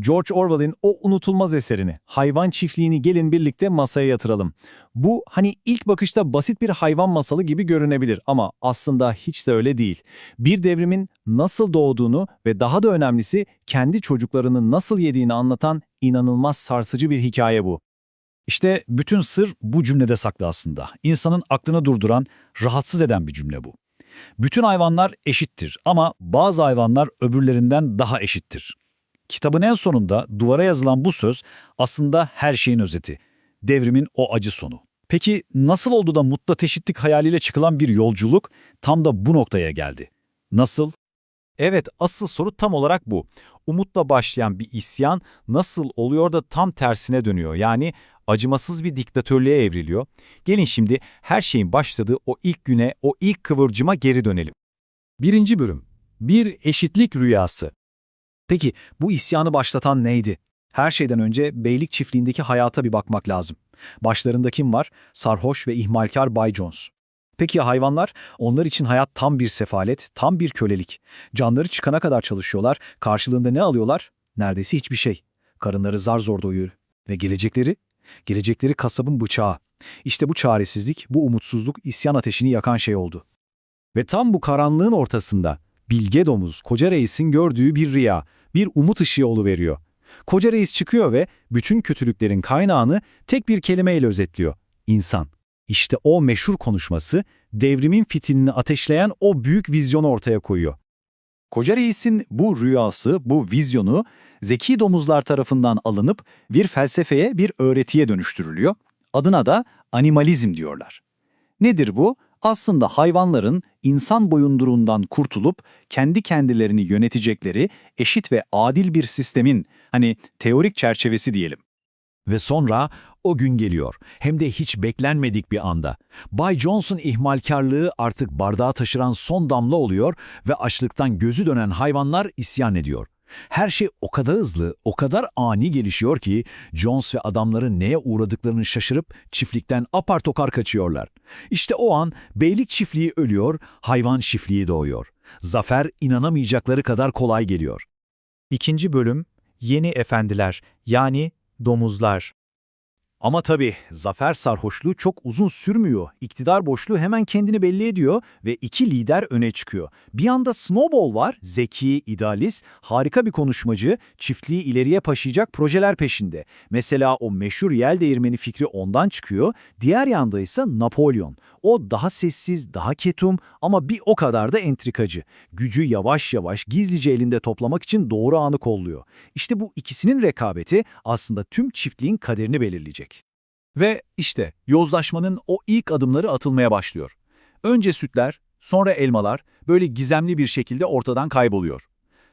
George Orwell'in o unutulmaz eserini, hayvan çiftliğini gelin birlikte masaya yatıralım. Bu hani ilk bakışta basit bir hayvan masalı gibi görünebilir ama aslında hiç de öyle değil. Bir devrimin nasıl doğduğunu ve daha da önemlisi kendi çocuklarını nasıl yediğini anlatan inanılmaz sarsıcı bir hikaye bu. İşte bütün sır bu cümlede saklı aslında. İnsanın aklını durduran, rahatsız eden bir cümle bu. Bütün hayvanlar eşittir ama bazı hayvanlar öbürlerinden daha eşittir. Kitabın en sonunda duvara yazılan bu söz aslında her şeyin özeti. Devrimin o acı sonu. Peki nasıl oldu da mutlak eşitlik hayaliyle çıkılan bir yolculuk tam da bu noktaya geldi? Nasıl? Evet, asıl soru tam olarak bu. Umutla başlayan bir isyan nasıl oluyor da tam tersine dönüyor? Yani acımasız bir diktatörlüğe evriliyor. Gelin şimdi her şeyin başladığı o ilk güne, o ilk kıvırcıma geri dönelim. Birinci bölüm. Bir eşitlik rüyası. Peki bu isyanı başlatan neydi? Her şeyden önce beylik çiftliğindeki hayata bir bakmak lazım. Başlarında kim var? Sarhoş ve ihmalkar Bay Jones. Peki ya hayvanlar? Onlar için hayat tam bir sefalet, tam bir kölelik. Canları çıkana kadar çalışıyorlar, karşılığında ne alıyorlar? Neredeyse hiçbir şey. Karınları zar zor doyuyor. Ve gelecekleri? Gelecekleri kasabın bıçağı. İşte bu çaresizlik, bu umutsuzluk isyan ateşini yakan şey oldu. Ve tam bu karanlığın ortasında Bilge Domuz, Koca Reis'in gördüğü bir rüya, bir umut ışığı veriyor. Koca Reis çıkıyor ve bütün kötülüklerin kaynağını tek bir kelimeyle özetliyor. İnsan. İşte o meşhur konuşması devrimin fitilini ateşleyen o büyük vizyonu ortaya koyuyor. Koca Reis'in bu rüyası, bu vizyonu zeki domuzlar tarafından alınıp bir felsefeye, bir öğretiye dönüştürülüyor. Adına da animalizm diyorlar. Nedir bu? Aslında hayvanların insan boyunduruğundan kurtulup kendi kendilerini yönetecekleri eşit ve adil bir sistemin hani teorik çerçevesi diyelim. Ve sonra o gün geliyor. Hem de hiç beklenmedik bir anda. Bay Jones'un ihmalkarlığı artık bardağa taşıran son damla oluyor ve açlıktan gözü dönen hayvanlar isyan ediyor. Her şey o kadar hızlı, o kadar ani gelişiyor ki Jones ve adamları neye uğradıklarını şaşırıp çiftlikten apar tokar kaçıyorlar. İşte o an beylik çiftliği ölüyor, hayvan çiftliği doğuyor. Zafer inanamayacakları kadar kolay geliyor. İkinci bölüm, Yeni Efendiler yani Domuzlar. Ama tabii zafer sarhoşluğu çok uzun sürmüyor. İktidar boşluğu hemen kendini belli ediyor ve iki lider öne çıkıyor. Bir yanda Snowball var, zeki, idealist, harika bir konuşmacı, çiftliği ileriye taşıyacak projeler peşinde. Mesela o meşhur yel değirmeni fikri ondan çıkıyor. Diğer yanda ise Napolyon. O daha sessiz, daha ketum ama bir o kadar da entrikacı. Gücü yavaş yavaş gizlice elinde toplamak için doğru anı kolluyor. İşte bu ikisinin rekabeti aslında tüm çiftliğin kaderini belirleyecek. Ve işte yozlaşmanın o ilk adımları atılmaya başlıyor. Önce sütler, sonra elmalar böyle gizemli bir şekilde ortadan kayboluyor.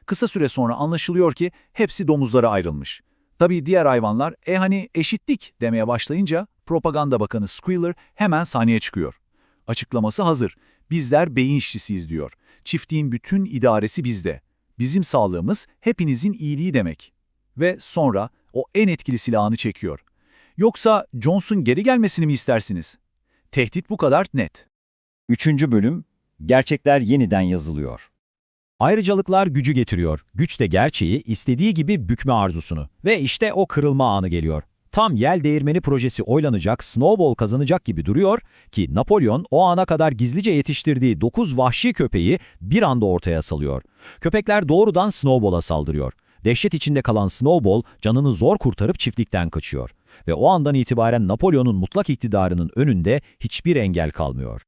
Kısa süre sonra anlaşılıyor ki hepsi domuzlara ayrılmış. Tabii diğer hayvanlar e hani eşitlik demeye başlayınca propaganda bakanı Squealer hemen sahneye çıkıyor. Açıklaması hazır. Bizler beyin işçisiyiz diyor. Çiftliğin bütün idaresi bizde. Bizim sağlığımız hepinizin iyiliği demek. Ve sonra o en etkili silahını çekiyor. Yoksa Jones'un geri gelmesini mi istersiniz? Tehdit bu kadar net. Üçüncü bölüm, gerçekler yeniden yazılıyor. Ayrıcalıklar gücü getiriyor. Güç de gerçeği istediği gibi bükme arzusunu. Ve işte o kırılma anı geliyor. Tam yel değirmeni projesi oylanacak, Snowball kazanacak gibi duruyor ki Napolyon o ana kadar gizlice yetiştirdiği 9 vahşi köpeği bir anda ortaya salıyor. Köpekler doğrudan Snowball'a saldırıyor. Dehşet içinde kalan Snowball canını zor kurtarıp çiftlikten kaçıyor. Ve o andan itibaren Napolyon'un mutlak iktidarının önünde hiçbir engel kalmıyor.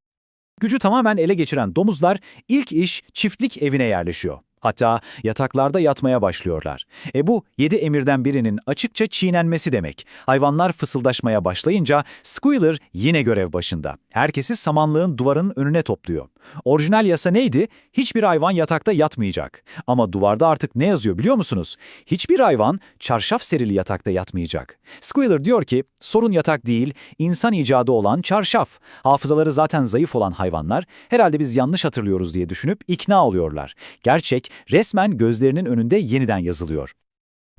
Gücü tamamen ele geçiren domuzlar ilk iş çiftlik evine yerleşiyor. Hatta yataklarda yatmaya başlıyorlar. E bu yedi emirden birinin açıkça çiğnenmesi demek. Hayvanlar fısıldaşmaya başlayınca Squealer yine görev başında. Herkesi samanlığın duvarın önüne topluyor. Orijinal yasa neydi? Hiçbir hayvan yatakta yatmayacak. Ama duvarda artık ne yazıyor biliyor musunuz? Hiçbir hayvan çarşaf serili yatakta yatmayacak. Squealer diyor ki sorun yatak değil, insan icadı olan çarşaf. Hafızaları zaten zayıf olan hayvanlar herhalde biz yanlış hatırlıyoruz diye düşünüp ikna oluyorlar. Gerçek resmen gözlerinin önünde yeniden yazılıyor.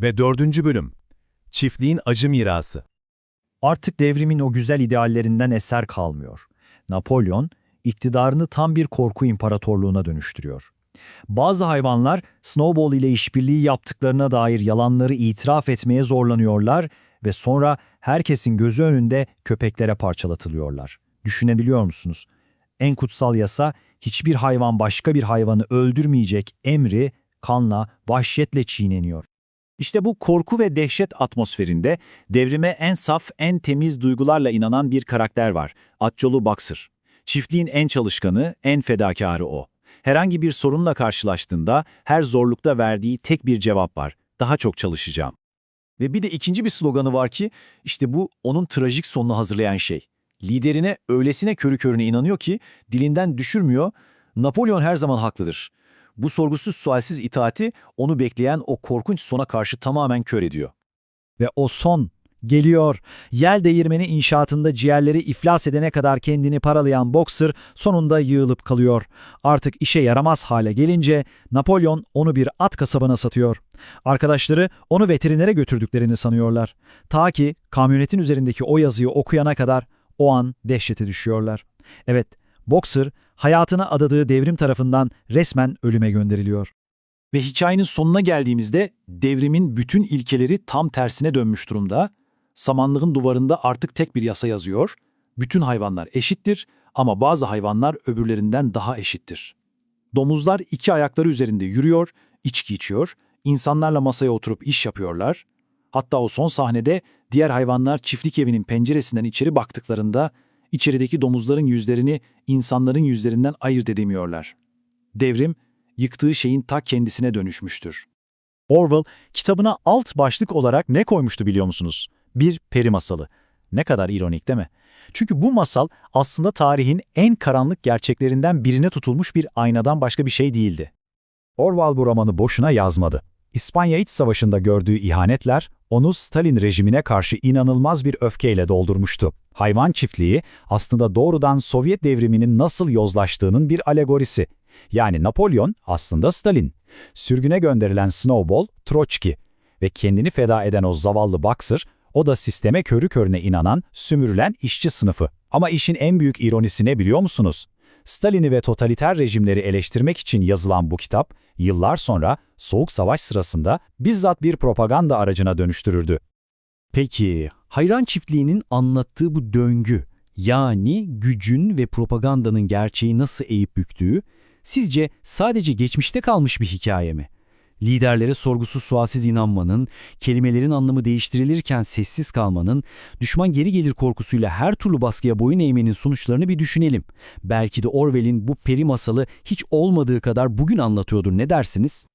Ve dördüncü bölüm, Çiftliğin Acı Mirası. Artık devrimin o güzel ideallerinden eser kalmıyor. Napolyon, iktidarını tam bir korku imparatorluğuna dönüştürüyor. Bazı hayvanlar Snowball ile işbirliği yaptıklarına dair yalanları itiraf etmeye zorlanıyorlar ve sonra herkesin gözü önünde köpeklere parçalatılıyorlar. Düşünebiliyor musunuz? En kutsal yasa hiçbir hayvan başka bir hayvanı öldürmeyecek emri kanla, vahşetle çiğneniyor. İşte bu korku ve dehşet atmosferinde devrime en saf, en temiz duygularla inanan bir karakter var. Atçolu Boxer. Çiftliğin en çalışkanı, en fedakarı o. Herhangi bir sorunla karşılaştığında her zorlukta verdiği tek bir cevap var. Daha çok çalışacağım. Ve bir de ikinci bir sloganı var ki işte bu onun trajik sonunu hazırlayan şey. Liderine öylesine körü körüne inanıyor ki dilinden düşürmüyor. Napolyon her zaman haklıdır. Bu sorgusuz sualsiz itaati onu bekleyen o korkunç sona karşı tamamen kör ediyor. Ve o son geliyor. Yel değirmeni inşaatında ciğerleri iflas edene kadar kendini paralayan Boxer sonunda yığılıp kalıyor. Artık işe yaramaz hale gelince Napolyon onu bir at kasabına satıyor. Arkadaşları onu veterinere götürdüklerini sanıyorlar. Ta ki kamyonetin üzerindeki o yazıyı okuyana kadar o an dehşete düşüyorlar. Evet, Boxer hayatına adadığı devrim tarafından resmen ölüme gönderiliyor. Ve hikayenin sonuna geldiğimizde devrimin bütün ilkeleri tam tersine dönmüş durumda. Samanlığın duvarında artık tek bir yasa yazıyor. Bütün hayvanlar eşittir ama bazı hayvanlar öbürlerinden daha eşittir. Domuzlar iki ayakları üzerinde yürüyor, içki içiyor, insanlarla masaya oturup iş yapıyorlar. Hatta o son sahnede diğer hayvanlar çiftlik evinin penceresinden içeri baktıklarında içerideki domuzların yüzlerini insanların yüzlerinden ayırt edemiyorlar. Devrim, yıktığı şeyin ta kendisine dönüşmüştür. Orwell kitabına alt başlık olarak ne koymuştu biliyor musunuz? Bir peri masalı. Ne kadar ironik değil mi? Çünkü bu masal aslında tarihin en karanlık gerçeklerinden birine tutulmuş bir aynadan başka bir şey değildi. Orwell bu romanı boşuna yazmadı. İspanya İç Savaşı'nda gördüğü ihanetler onu Stalin rejimine karşı inanılmaz bir öfkeyle doldurmuştu. Hayvan çiftliği aslında doğrudan Sovyet devriminin nasıl yozlaştığının bir alegorisi. Yani Napolyon aslında Stalin. Sürgüne gönderilen Snowball, Troçki ve kendini feda eden o zavallı Boxer, o da sisteme körü körüne inanan, sümürülen işçi sınıfı. Ama işin en büyük ironisi ne biliyor musunuz? Stalin'i ve totaliter rejimleri eleştirmek için yazılan bu kitap, yıllar sonra Soğuk Savaş sırasında bizzat bir propaganda aracına dönüştürürdü. Peki, hayran çiftliğinin anlattığı bu döngü, yani gücün ve propagandanın gerçeği nasıl eğip büktüğü, sizce sadece geçmişte kalmış bir hikaye mi? Liderlere sorgusuz sualsiz inanmanın, kelimelerin anlamı değiştirilirken sessiz kalmanın, düşman geri gelir korkusuyla her türlü baskıya boyun eğmenin sonuçlarını bir düşünelim. Belki de Orwell'in bu peri masalı hiç olmadığı kadar bugün anlatıyordur ne dersiniz?